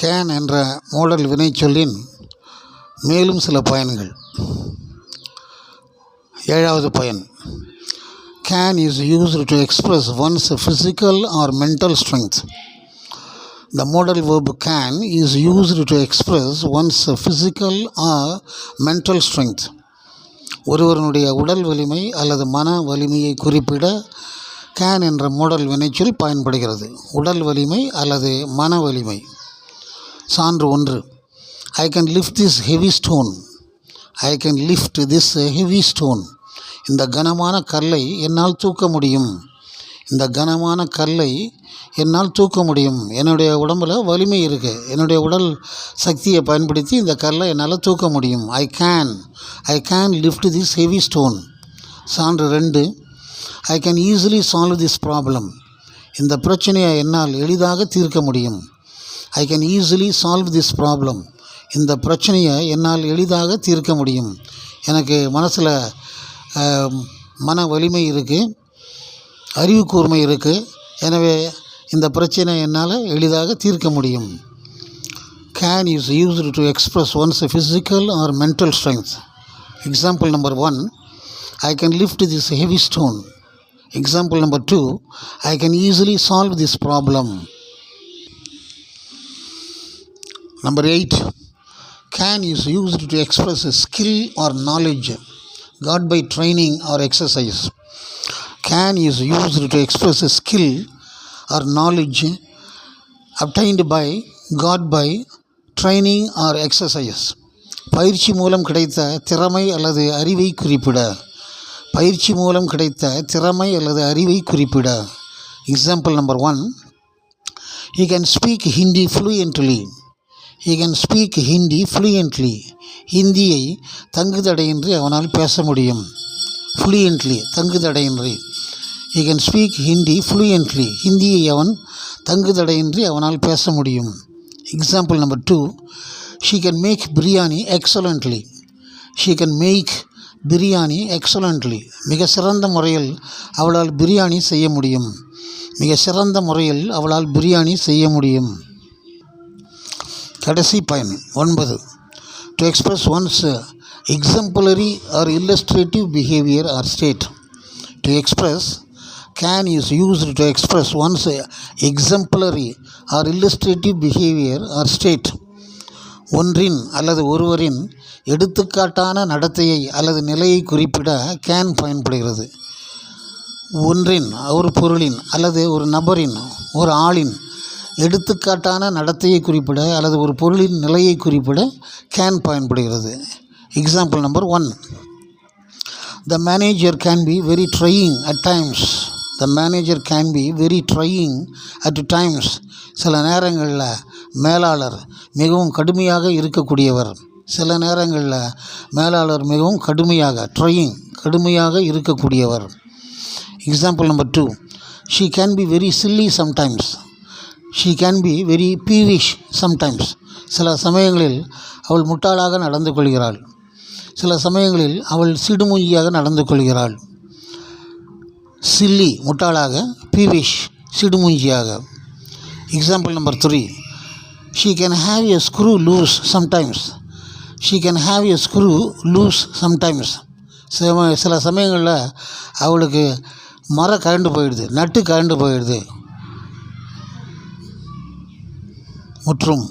Can என்ற மூடல் வினைச்சொல்லின் மேலும் சில பயன்கள். ஏழாவது பயன். Can is used to express one's physical or mental strength the modal verb can is used to express one's physical or mental strength ஒருவருடைய உடல் வலிமை அல்லது மன வலிமையை குறிப்பிட கேன் என்ற மூடல் வினைச்சொல் பயன்படுகிறது. உடல் வலிமை அல்லது மன வலிமை. சான்று ஒன்று. I can lift this heavy stone I can lift this heavy stone இந்த கனமான கல்லை என்னால் தூக்க முடியும். இந்த கனமான கல்லை என்னால் தூக்க முடியும். என்னுடைய உடம்பில் வலிமை இருக்குது என்னுடைய உடல் சக்தியை பயன்படுத்தி இந்த கல்லை என்னால் தூக்க முடியும். I can I can lift this heavy stone சான்று ரெண்டு. I can easily solve this problem இந்த பிரச்சனையை என்னால் எளிதாக தீர்க்க முடியும். I can easily solve this problem இந்த பிரச்சனையை என்னால் எளிதாக தீர்க்க முடியும். எனக்கு மனசில் மன வலிமை இருக்குது அறிவு கூர்மை இருக்குது எனவே இந்த பிரச்சனை என்னால் எளிதாக தீர்க்க முடியும். Can is used to express one's physical or mental strength example number one I can lift this heavy stone example number two I can easily solve this problem Number eight can is used to express a skill or knowledge got by training or exercise. Can is used to express a skill or knowledge obtained by got by training or exercise. பயிற்சி மூலம் கிடைத்த திறமை அல்லது அறிவை குறிப்பிட பயிற்சி மூலம் கிடைத்த திறமை அல்லது அறிவை குறிப்பிட example number one he can speak hindi fluently he can speak Hindi fluently ஹிந்தியை தங்குதடையின்றி அவனால் பேச முடியும். ஃப்ளூயன்ட்லி தங்குதடையின்றி. He can speak Hindi fluently ஹிந்தியை அவன் தங்குதடையின்றி அவனால் பேச முடியும். Example number two she can make biryani excellently she can make biryani excellently மிக சிறந்த முறையில் அவளால் பிரியாணி செய்ய முடியும். மிக சிறந்த முறையில் அவளால் பிரியாணி செய்ய முடியும். கடைசி பயன் ஒன்பது. To express one's exemplary or illustrative behaviour or state to express can is used to express one's exemplary or illustrative behaviour or state ஒன்றின் அல்லது ஒருவரின் எடுத்துக்காட்டான நடத்தையை அல்லது நிலையை குறிப்பிட கேன் பயன்படுகிறது. ஒன்றின் ஒரு பொருளின் அல்லது ஒரு நபரின் ஒரு ஆளின் எடுத்துக்காட்டான நடத்தையை குறிப்பிட அல்லது ஒரு பொருளின் நிலையை குறிப்பிட கேன் பயன்படுகிறது. Example number one the manager can be very trying at times the manager can be very trying at times சில நேரங்களில் மேலாளர் மிகவும் கடுமையாக இருக்கக்கூடியவர். சில நேரங்களில் மேலாளர் மிகவும் கடுமையாக ட்ரையிங் கடுமையாக இருக்கக்கூடியவர். Example number two she can be very silly sometimes she can be very peevish sometimes சில சமயங்களில் அவள் முட்டாளாக நடந்து கொள்கிறாள். சில சமயங்களில் அவள் சிடுமூஞ்சியாக நடந்து கொள்கிறாள். சில்லி முட்டாளாக peevish சிடுமூஞ்சியாக example number three she can have a screw loose sometimes she can have a screw loose sometimes சில சில சமயங்களில் அவளுக்கு மரம் கரண்டு போயிடுது நட்டு கரண்டு போயிடுது. முற்றும்